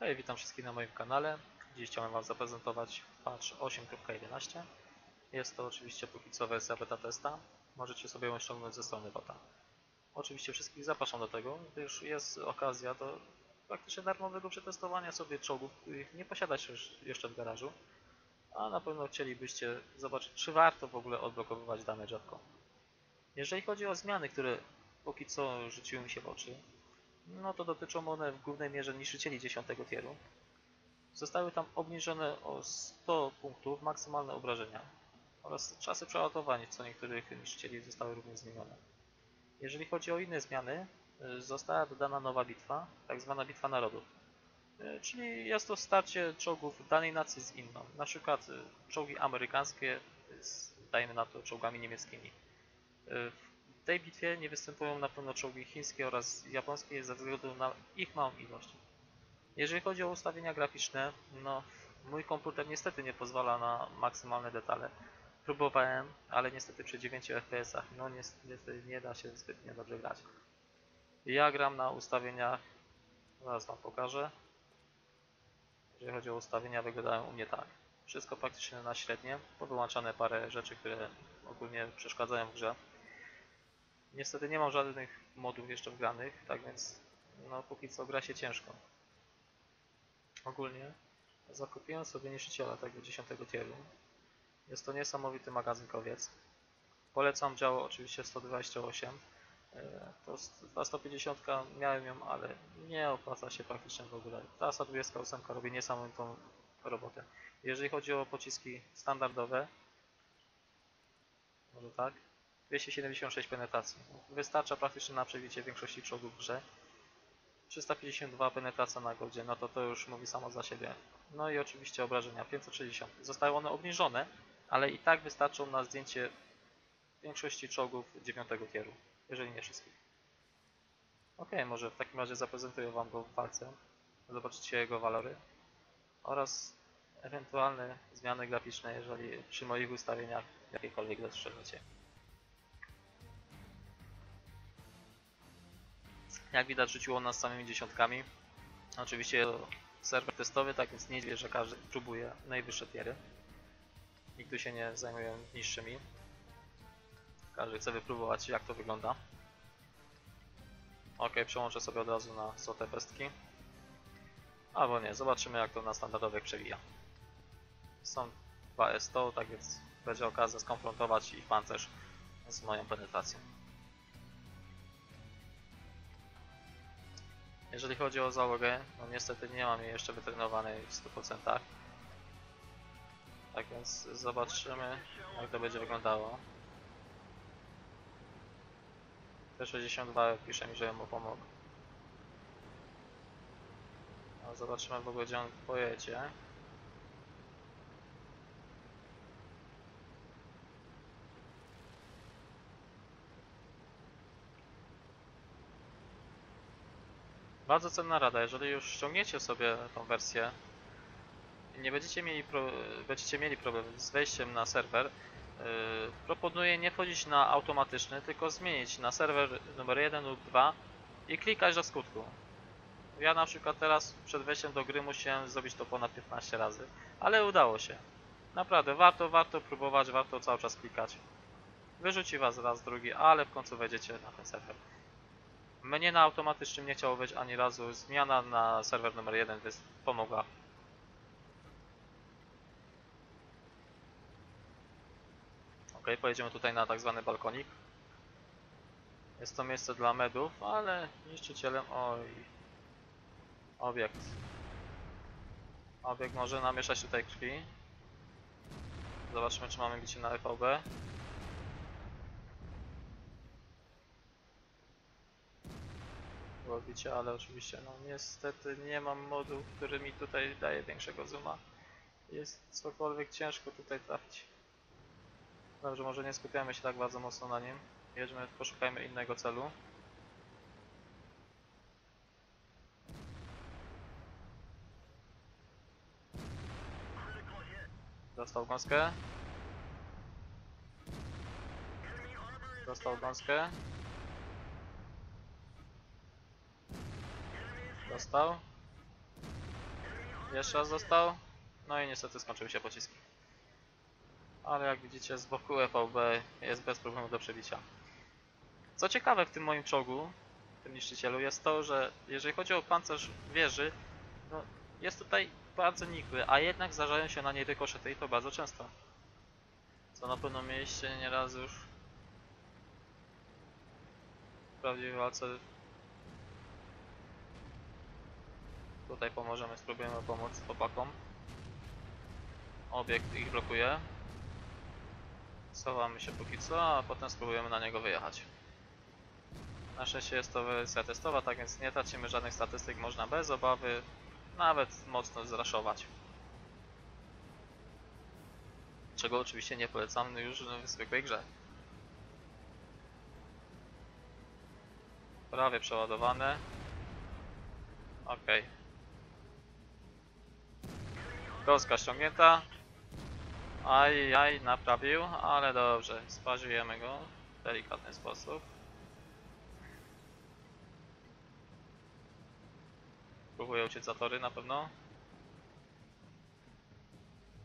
Hej, witam wszystkich na moim kanale. Dziś chciałem Wam zaprezentować patch 8.11. Jest to oczywiście póki co wersja beta testa. Możecie sobie ją ściągnąć ze strony bota. Oczywiście wszystkich zapraszam do tego, gdyż jest okazja do praktycznie darmowego przetestowania sobie czołgów, których nie posiadacie jeszcze w garażu. A na pewno chcielibyście zobaczyć, czy warto w ogóle odblokowywać dane rzadko. Jeżeli chodzi o zmiany, które póki co rzuciły mi się w oczy, no to dotyczą one w głównej mierze niszczycieli 10 tieru. Zostały tam obniżone o 100 punktów maksymalne obrażenia oraz czasy przeładowań co niektórych niszczycieli zostały również zmienione. Jeżeli chodzi o inne zmiany, y, została dodana nowa bitwa, tak zwana bitwa narodów. Y, Czyli jest to starcie czołgów danej nacji z inną. Na przykład y, czołgi amerykańskie z, dajmy na to, czołgami niemieckimi. Tej bitwie nie występują na pewno czołgi chińskie oraz japońskie ze względu na ich małą ilość. Jeżeli chodzi o ustawienia graficzne, no mój komputer niestety nie pozwala na maksymalne detale. Próbowałem, ale niestety przy 9 fps no niestety nie da się zbytnio dobrze grać. Ja gram na ustawieniach, zaraz wam pokażę. Jeżeli chodzi o ustawienia, wyglądają u mnie tak. Wszystko praktycznie na średnie, powyłączane parę rzeczy, które ogólnie przeszkadzają w grze. Niestety nie mam żadnych modów jeszcze wgranych, tak więc no póki co gra się ciężko. Ogólnie zakupiłem sobie niszczyciela tego 10 tieru. Jest to niesamowity magazynkowiec. Polecam działo oczywiście 128. E, To s- ta 150 miałem ją, ale nie opłaca się praktycznie w ogóle. Ta 128 robi niesamowitą robotę. Jeżeli chodzi o pociski standardowe, może tak, 276 penetracji. Wystarcza praktycznie na przebicie większości czołgów w grze. 352 penetracja na godzie, no to to już mówi samo za siebie. No i oczywiście obrażenia 560. Zostały one obniżone, ale i tak wystarczą na zdjęcie większości czołgów 9 tieru, jeżeli nie wszystkich. Ok, może w takim razie zaprezentuję Wam go w walce. Zobaczycie jego walory oraz ewentualne zmiany graficzne, jeżeli przy moich ustawieniach jakiekolwiek dostrzeżecie. Jak widać rzuciło nas samymi dziesiątkami. Oczywiście serwer testowy, tak więc nie dziwię, że każdy próbuje najwyższe tiery. Nikt tu się nie zajmuje niższymi. Każdy chce wypróbować jak to wygląda. Ok, przełączę sobie od razu na złote pestki. Albo nie, zobaczymy jak to na standardowych przewija. Są dwa S100, tak więc będzie okazja skonfrontować ich pancerz z moją penetracją. Jeżeli chodzi o załogę, no niestety nie mam jej jeszcze wytrenowanej w 100%. Tak więc zobaczymy jak to będzie wyglądało. T62 pisze mi, że mu pomógł. No, zobaczymy w ogóle gdzie on pojedzie. Bardzo cenna rada, jeżeli już ściągniecie sobie tą wersję i nie będziecie mieli, pro, będziecie mieli problem z wejściem na serwer, yy, proponuję nie wchodzić na automatyczny, tylko zmienić na serwer numer 1 lub 2 i klikać do skutku. Ja na przykład teraz przed wejściem do gry musiałem zrobić to ponad 15 razy, ale udało się. Naprawdę, warto, warto próbować, warto cały czas klikać. Wyrzuci was raz, drugi, ale w końcu wejdziecie na ten serwer. Mnie na automatycznym nie chciało być ani razu. Zmiana na serwer numer 1 wys- pomogła. Ok, pojedziemy tutaj na tak zwany balkonik. Jest to miejsce dla medów, ale niszczycielem... Oj... Obiekt. Obiekt może namieszać tutaj krwi. Zobaczmy, czy mamy bicie na FVB. Bicie, ale oczywiście no niestety nie mam modu, który mi tutaj daje większego zooma. Jest cokolwiek ciężko tutaj trafić. Dobrze, może nie skupiamy się tak bardzo mocno na nim. Jedźmy, poszukajmy innego celu. Dostał gąskę. Dostał gąskę. Dostał. Jeszcze raz dostał. No i niestety skończyły się pociski. Ale jak widzicie z boku FVB jest bez problemu do przebicia. Co ciekawe w tym moim czołgu, w tym niszczycielu, jest to, że jeżeli chodzi o pancerz wieży, no jest tutaj bardzo nikły, a jednak zdarzają się na niej rykoszety i to bardzo często. Co na pewno mieliście nieraz już w prawdziwej walce. Tutaj pomożemy, spróbujemy pomóc chłopakom. Obiekt ich blokuje. Schowamy się póki co, a potem spróbujemy na niego wyjechać. Na szczęście jest to wersja testowa, tak więc nie tracimy żadnych statystyk, można bez obawy nawet mocno zraszować. Czego oczywiście nie polecam już w zwykłej grze. Prawie przeładowane. Ok. Kostka ściągnięta. Aj, aj, naprawił, ale dobrze. Spaziujemy go w delikatny sposób. Próbuję uciec za tory na pewno.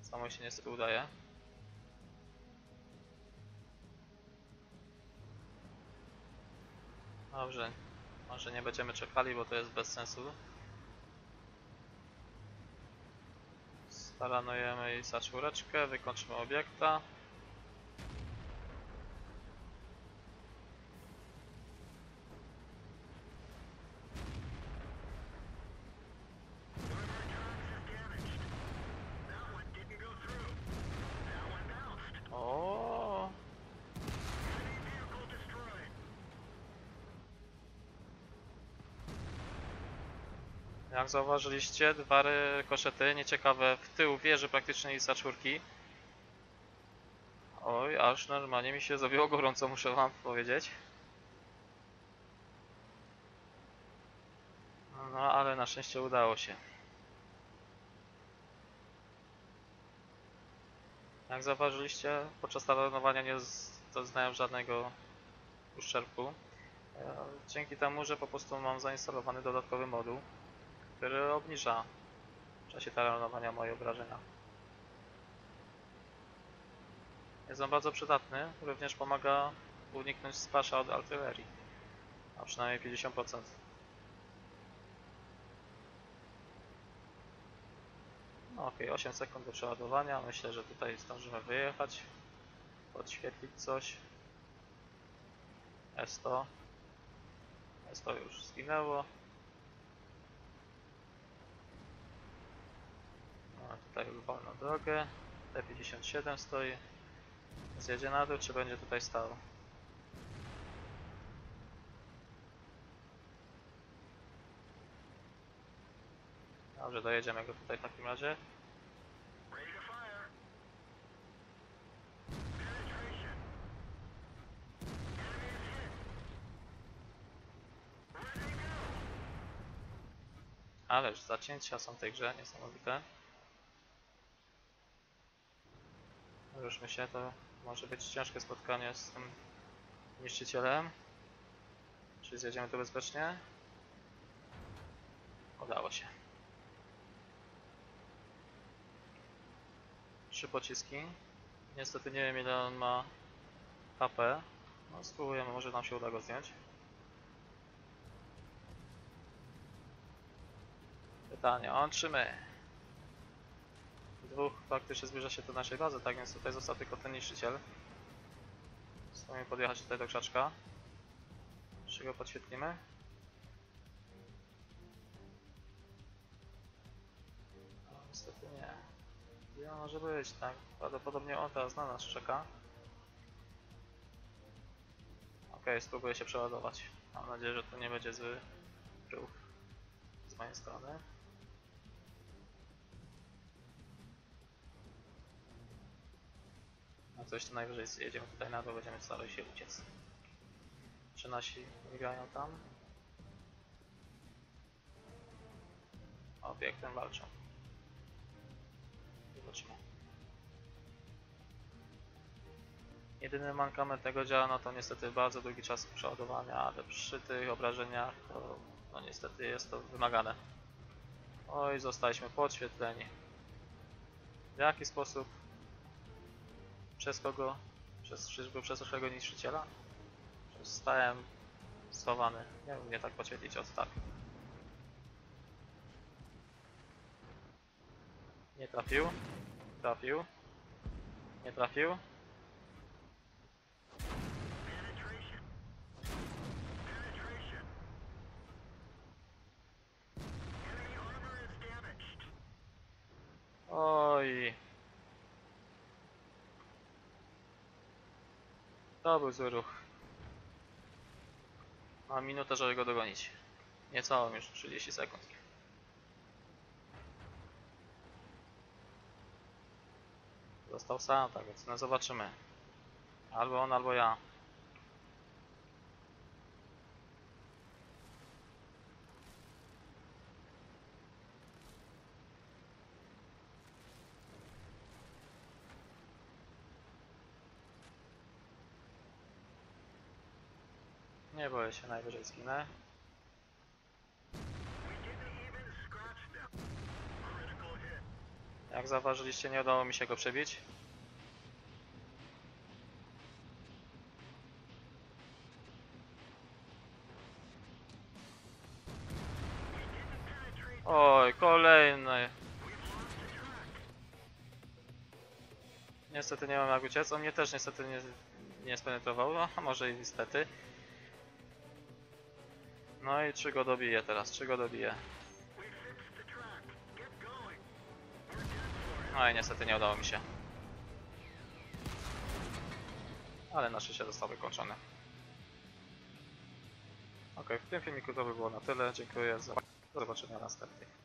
Samo się niestety udaje. Dobrze, może nie będziemy czekali, bo to jest bez sensu. Staranujemy jej za czwóreczkę, wykończymy obiekta. Jak zauważyliście, dwa koszety nieciekawe w tył wieży praktycznie i za czwórki. Oj, aż normalnie mi się zrobiło gorąco, muszę wam powiedzieć. No, ale na szczęście udało się. Jak zauważyliście, podczas taranowania nie doznałem żadnego uszczerbku. E, Dzięki temu, że po prostu mam zainstalowany dodatkowy moduł, który obniża w czasie taranowania moje obrażenia. Jest on bardzo przydatny, również pomaga uniknąć spasza od artylerii, a przynajmniej 50%. No okej, 8 sekund do przeładowania. Myślę, że tutaj zdążymy wyjechać. Podświetlić coś. S100. S100 już zginęło. No, tutaj wolną drogę. T57 stoi. Zjedzie na dół, czy będzie tutaj stał? Dobrze, dojedziemy go tutaj w takim razie. Ależ zacięcia są w tej grze niesamowite. Ruszmy się, to może być ciężkie spotkanie z tym niszczycielem. Czy zjedziemy tu bezpiecznie? Udało się. Trzy pociski. Niestety nie wiem ile on ma HP. No spróbujemy, może nam się uda go zdjąć. Pytanie, on czy my? Dwóch praktycznie zbliża się do naszej bazy, tak więc tutaj został tylko ten niszczyciel. Spróbujemy podjechać tutaj do krzaczka. Czy go podświetlimy? No, niestety nie. Gdzie on może być, tak? Prawdopodobnie on teraz na nas czeka. Okej, spróbuję się przeładować. Mam nadzieję, że to nie będzie zły ruch z mojej strony. A coś to najwyżej zjedziemy tutaj na dół, będziemy starali się uciec. Czy nasi biegają tam? Obiektem walczą. Zobaczmy. Jedyny mankament tego działa, no to niestety bardzo długi czas przeładowania, ale przy tych obrażeniach to no niestety jest to wymagane. Oj, zostaliśmy podświetleni. W jaki sposób? Przez kogo? Przez, czyżby przez naszego niszczyciela? Zostałem schowany. Nie mnie tak podświetlić od tak. Nie trafił. Trafił. Nie trafił. Oj. To był zły ruch. Mam minutę, żeby go dogonić. Niecałą już 30 sekund. Został sam, tak więc no zobaczymy. Albo on, albo ja. Nie boję się, najwyżej zginę. Jak zauważyliście, nie udało mi się go przebić. Oj, kolejny. Niestety nie mam jak uciec. On mnie też niestety nie, nie spenetrował, a może i niestety. No i czy go dobiję teraz? Czy go dobiję? No i niestety nie udało mi się. Ale na szczęście został wykończony. Ok, w tym filmiku to by było na tyle. Dziękuję za. Do zobaczenia następnych.